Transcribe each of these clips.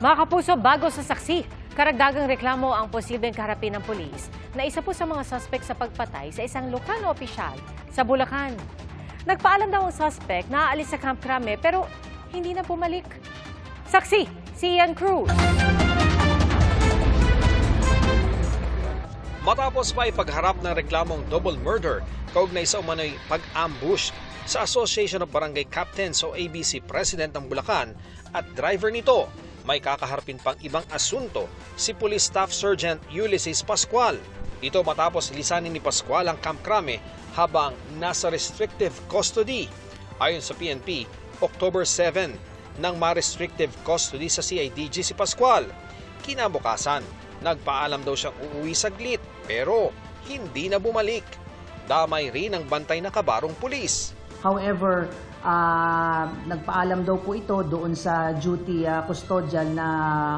Mga kapuso, bago sa saksi, karagdagang reklamo ang posibleng kaharapin ng pulis na isa po sa mga suspect sa pagpatay sa isang lokal na opisyal sa Bulacan. Nagpaalam daw ang suspect na aalis sa Camp Crame pero hindi na bumalik. Saksi, si Ian Cruz. Matapos pa ipagharap ng reklamong double murder, kaugnay sa umano'y pag-ambush sa Association of Barangay Captains o ABC President ng Bulacan at driver nito, may kakaharapin pang ibang asunto si Police Staff Sergeant Ulysses Pascual. Ito matapos lisanin ni Pascual ang Camp Crame habang nasa restrictive custody. Ayon sa PNP, October 7 nang ma-restrictive custody sa CIDG si Pascual. Kinabukasan, nagpaalam daw siyang uuwi saglit pero hindi na bumalik. Damay rin ang bantay na kabarong pulis. However, ah, nagpaalam daw po ito doon sa duty ah, custodial na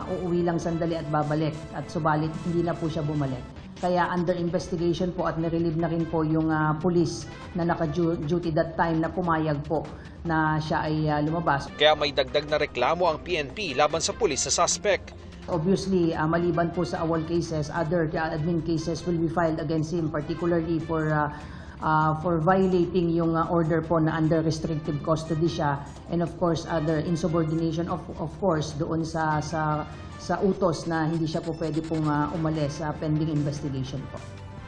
uuwi lang sandali at babalik. At subalit, hindi na po siya bumalik. Kaya under investigation po at nirelieve na rin po yung ah, police na naka-duty that time na pumayag po na siya ay ah, lumabas. Kaya may dagdag na reklamo ang PNP laban sa pulis sa suspect. Obviously, ah, maliban po sa awol cases, other ah, admin cases will be filed against him, particularly for ah, ah, for violating yung ah, order po na under restrictive custody siya, and of course other insubordination of of course doon sa sa sa utos na hindi siya po pwede pong ah, umalis sa pending investigation po.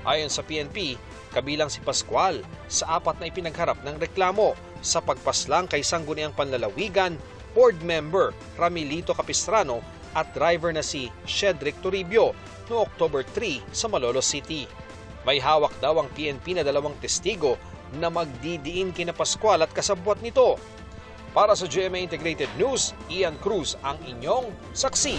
Ayon sa PNP, kabilang si Pascual sa apat na ipinagharap ng reklamo sa pagpaslang kay Sangguniang Panlalawigan, board member Ramilito Capistrano at driver na si Shedrick Toribio noong October 3 sa Malolos City. May hawak daw ang PNP na dalawang testigo na magdidiin kina Pascual at kasabwat nito. Para sa GMA Integrated News, Ian Cruz ang inyong saksi.